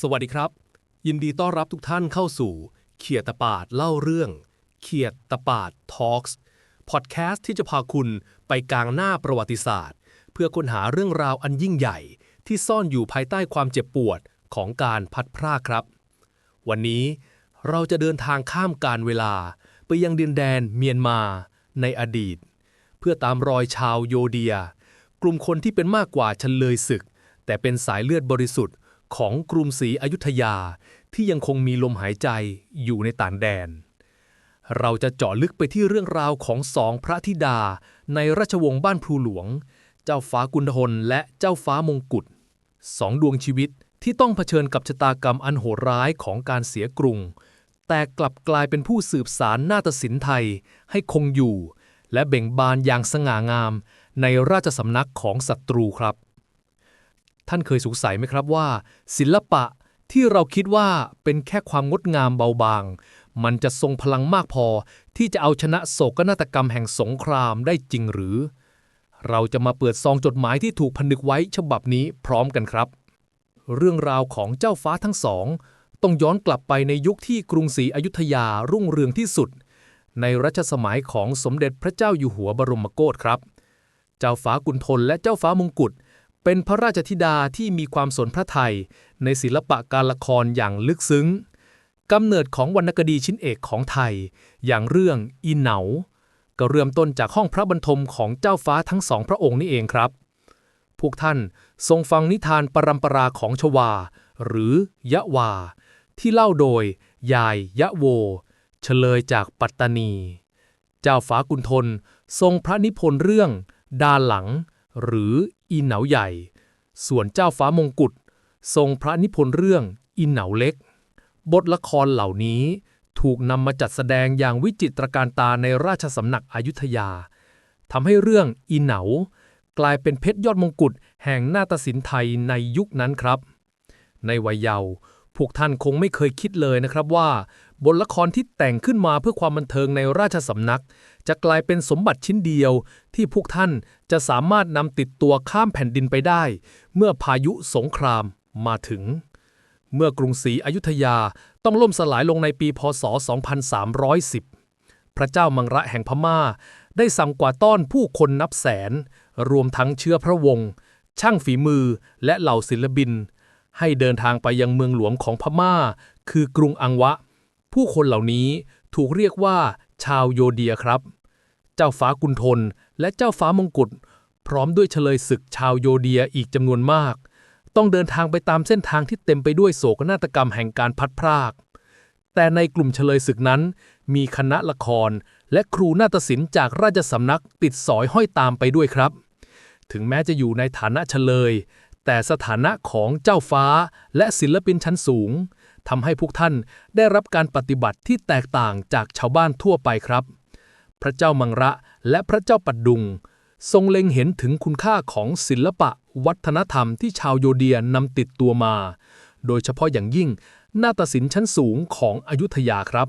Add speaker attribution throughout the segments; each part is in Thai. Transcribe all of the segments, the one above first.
Speaker 1: สวัสดีครับ ยินดีต้อนรับทุกท่านเข้าสู่ เขียดตะปาดเล่าเรื่อง เขียดตะปาดทอล์กส์พอดแคสต์ที่จะพาคุณไปกลางหน้าประวัติศาสตร์ เพื่อค้นหาเรื่องราวอันยิ่งใหญ่ ที่ซ่อนอยู่ภายใต้ความเจ็บปวดของการพัดพรากครับ วันนี้เราจะเดินทางข้ามการเวลา ไปยังดินแดนเมียนมา ในอดีต เพื่อตามรอยชาวโยเดีย กลุ่มคนที่เป็นมากกว่าเฉลยศึก แต่เป็นสายเลือดบริสุทธิ์ ของกรุงศรีอยุธยาที่ยังคงมีลมหายใจอยู่ในต่างแดน เราจะเจาะลึกไปที่เรื่องราวของสองพระธิดาในราชวงศ์บ้านพลูหลวง เจ้าฟ้ากุณฑลและเจ้าฟ้ามงกุฎสองดวงชีวิตที่ต้องเผชิญกับชะตากรรมอันโหดร้ายของการเสียกรุง แต่กลับกลายเป็นผู้สืบสารนาฏศิลป์ไทยให้คงอยู่ และเบ่งบานอย่างสง่างามในราชสำนักของศัตรูครับ ท่านเคยสงสัยไหมครับว่า ศิลปะที่เราคิดว่าเป็นแค่ความงดงามเบาบาง มันจะทรงพลังมากพอที่จะเอาชนะโศกนาฏกรรมแห่งสงครามได้จริงหรือ เราจะมาเปิดซองจดหมายที่ถูกผนึกไว้ฉบับนี้พร้อมกันครับ เรื่องราวของเจ้าฟ้าทั้งสอง ต้องย้อนกลับไปในยุคที่กรุงศรีอยุธยารุ่งเรืองที่สุด ในรัชสมัยของสมเด็จพระเจ้าอยู่หัวบรมโกศครับ เจ้าฟ้ากุณฑลและเจ้าฟ้ามงกุฎ เป็นพระราชธิดาที่มีความสนพระไทยในศิลปะการละครอย่างลึกซึ้งกำเนิดของวรรณคดีชิ้นเอกของไทย อย่างเรื่องอีเหนา ก็เริ่มต้นจากห้องพระบรรทมของเจ้าฟ้าทั้งสองพระองค์นี่เองครับ พวกท่านทรงฟังนิทานปรำปราของชวา หรือยะวา ที่เล่าโดย ยายยะโว เฉลยจากปัตตานี เจ้าฟ้ากุณฑลทรงพระนิพนธ์เรื่อง ดาหลัง หรือ อีเหนาใหญ่ ส่วนเจ้าฟ้ามงกุฎทรงพระนิพนธ์เรื่องอีเหนาเล็ก บทละครเหล่านี้ถูกนำมาจัดแสดงอย่างวิจิตรการตาในราชสำนักอยุธยาทำให้เรื่องอีเหนากลายเป็นเพชรยอดมงกุฎแห่งนาฏศิลป์ไทยในยุคนั้นครับ ในวัยเยาว์ วกท่านคงไม่เคยคิดเลยนะครับว่า บทละครที่แต่งขึ้นมาเพื่อความบันเทิงในราชสำนัก จะกลายเป็นสมบัติชิ้นเดียว ที่พวกท่านจะสามารถนำติดตัวข้ามแผ่นดินไปได้ เมื่อพายุสงครามมาถึง เมื่อกรุงศรีอยุธยาต้องล่มสลายลงในปีพศ 2310 พระเจ้ามังระแห่งพม่า ได้สั่งกวาดต้อนผู้คนนับแสน รวมทั้งเชื้อพระวงศ์ช่างฝีมือและเหล่าศิลปิน ให้เดินทางไปยังเมืองหลวงของพม่า คือกรุงอังวะ ผู้คนเหล่านี้ถูกเรียกว่า ชาวโยเดียครับ เจ้าฟ้ากุณฑลและเจ้าฟ้ามงกุฎพร้อมด้วยเฉลยศึกชาวโยเดียอีกจำนวนมาก ต้องเดินทางไปตามเส้นทางที่เต็มไปด้วยโศกนาฏกรรมแห่งการพัดพราก แต่ในกลุ่มเฉลยศึกนั้น มีคณะละครและครูนาฏศิลป์จากราชสำนักติดสอยห้อยตามไปด้วยครับ ถึงแม้จะอยู่ในฐานะเฉลย แต่สถานะของเจ้าฟ้าและศิลปินชั้นสูงทำให้พวกท่านได้รับการปฏิบัติที่แตกต่างจากชาวบ้านทั่วไปครับ พระเจ้ามังระและพระเจ้าปัดดุง ทรงเล็งเห็นถึงคุณค่าของศิลปะ วัฒนธรรมที่ชาวโยเดียนำติดตัวมา โดยเฉพาะอย่างยิ่งนาฏศิลป์ชั้นสูงของอยุธยาครับ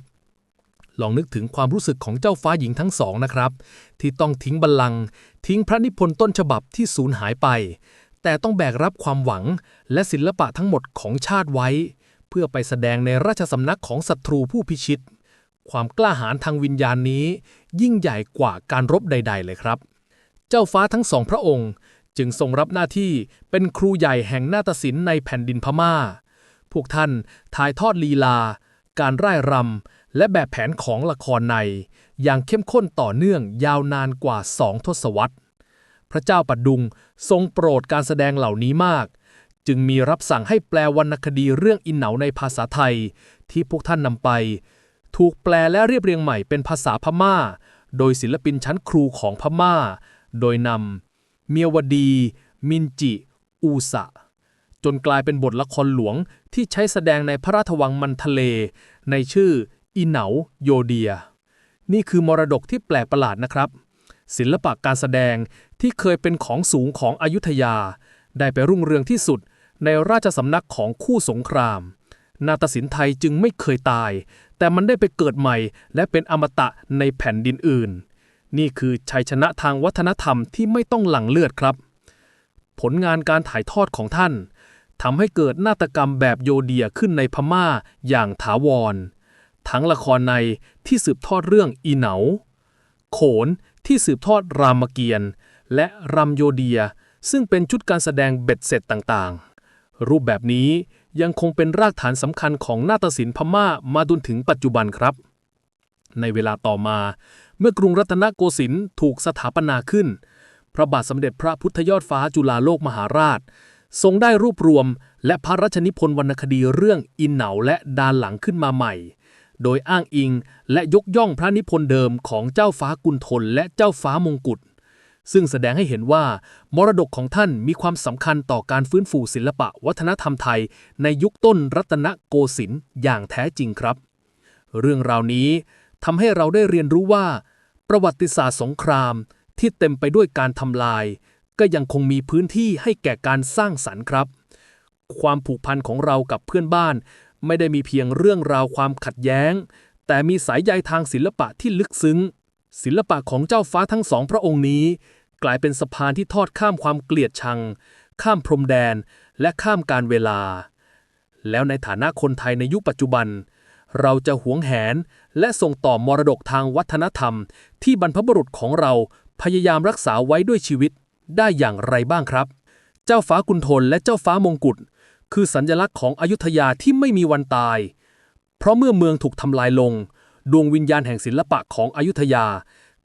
Speaker 1: ลองนึกถึงความรู้สึกของเจ้าฟ้าหญิงทั้งสองนะครับ ที่ต้องทิ้งบัลลังก์ทิ้งพระนิพนธ์ต้นฉบับที่สูญหายไป แต่ต้องแบกรับความหวังและศิลปะทั้งหมดของชาติไว้ เพื่อไปแสดงในราชสำนักของศัตรูผู้พิชิต ความกล้าหาญทางวิญญาณนี้ ยิ่งใหญ่กว่าการรบใด ๆ เลยครับ เจ้าฟ้าทั้งสองพระองค์ จึงทรงรับหน้าที่เป็นครูใหญ่แห่งนาฏศิลป์ในแผ่นดินพม่า พวกท่านถ่ายทอดลีลา การร่ายรำและแบบแผนของละครใน อย่างเข้มข้นต่อเนื่องยาวนานกว่าสองทศวรรษ พระเจ้าปัดดุงทรงโปรดการแสดงเหล่านี้มาก จึงมีรับสั่งให้แปลวรรณคดีเรื่องอินเหนาในภาษาไทย ที่พวกท่านนำไป ถูกแปลและเรียบเรียงใหม่เป็นภาษาพม่า โดยศิลปินชั้นครูของพม่า โดยนำเมียวดี มินจิ อูสะ จนกลายเป็นบทละครหลวงที่ใช้แสดงในพระราชวังมันทะเล ในชื่ออีเหนาโยเดีย นี่คือมรดกที่แปลกประหลาดนะครับ ศิลปะการแสดงที่เคยเป็นของสูงของอยุธยา ได้ไปรุ่งเรืองที่สุดในราชสำนักของคู่สงคราม นาฏศิลป์ไทยจึงไม่เคยตาย แต่มันได้ไปเกิดใหม่และเป็นอมตะในแผ่นดินอื่น นี่คือชัยชนะทางวัฒนธรรมที่ไม่ต้องหลั่งเลือดครับ ผลงานการถ่ายทอดของท่าน
Speaker 2: ทำให้เกิดนาฏกรรมแบบโยเดียขึ้นในพม่าอย่างถาวร ทั้งละครในที่สืบทอดเรื่องอีเหนา โขน ที่สืบทอดรามเกียรติ์และรำโยเดีย ซึ่งเป็นชุดการแสดงเบ็ดเสร็จต่างๆ รูปแบบนี้ยังคงเป็นรากฐานสำคัญของนาฏศิลป์พม่ามาจนถึงปัจจุบันครับ ในเวลาต่อมา เมื่อกรุงรัตนโกสินทร์ถูกสถาปนาขึ้น พระบาทสมเด็จพระพุทธยอดฟ้าจุฬาโลกมหาราช ทรงได้รวบรวม และพระราชนิพนธ์วรรณคดีเรื่องอินเหนาและดานหลังขึ้นมาใหม่ โดยอ้างอิงและยกย่องพระนิพนธ์เดิมของเจ้าฟ้ากุณฑลและเจ้าฟ้ามงกุฎซึ่งแสดงให้เห็นว่า มรดกของท่านมีความสำคัญต่อการฟื้นฟูศิลปะวัฒนธรรมไทย ในยุคต้นรัตนโกสินทร์อย่างแท้จริงครับ เรื่องราวนี้ทำให้เราได้เรียนรู้ว่า ประวัติศาสตร์สงครามที่เต็มไปด้วยการทำลาย ก็ยังคงมีพื้นที่ให้แก่การสร้างสรรค์ครับ ความผูกพันของเรากับเพื่อนบ้าน ไม่ได้มีเพียงเรื่องราวความขัดแย้ง แต่มีสายใยทางศิลปะที่ลึกซึ้ง ศิลปะของเจ้าฟ้าทั้งสองพระองค์นี้ กลายเป็นสะพานที่ทอดข้ามความเกลียดชัง ข้ามพรมแดนและข้ามการเวลา แล้วในฐานะคนไทยในยุคปัจจุบัน เราจะหวงแหนและส่งต่อมรดกทางวัฒนธรรม ที่บรรพบุรุษของเราพยายามรักษาไว้ด้วยชีวิตได้อย่างไรบ้างครับ เจ้าฟ้ากุณฑลและเจ้าฟ้ามงกุฎ คือสัญลักษณ์ของอยุธยาที่ไม่มีวันตาย เพราะเมื่อเมืองถูกทำลายลง ดวงวิญญาณแห่งศิลปะของอยุธยา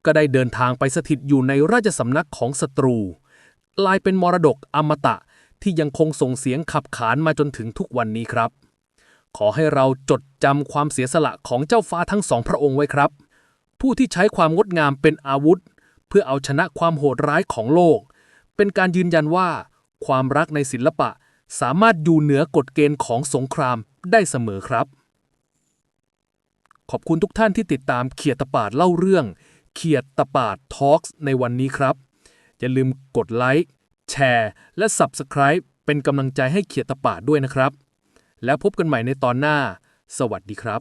Speaker 2: ก็ได้เดินทางไปสถิตอยู่ในราชสำนักของศัตรูกลายเป็นมรดกอมตะที่ยังคงส่งเสียงขับขานมาจนถึงทุกวันนี้ครับ ขอให้เราจดจำความเสียสละของเจ้าฟ้าทั้งสองพระองค์ไว้ครับ ผู้ที่ใช้ความงดงามเป็นอาวุธ เพื่อเอาชนะความโหดร้ายของโลก เป็นการยืนยันว่า ความรักในศิลปะ สามารถอยู่เหนือกฎเกณฑ์ของสงครามได้เสมอครับ ขอบคุณทุกท่านที่ติดตามเขียดตะปาดเล่าเรื่อง เขียดตะปาดทอล์กในวันนี้ครับ อย่าลืมกดไลค์แชร์และ Subscribe เป็นกำลังใจให้เขียดตะปาดด้วยนะครับ แล้วพบกันใหม่ในตอนหน้า สวัสดีครับ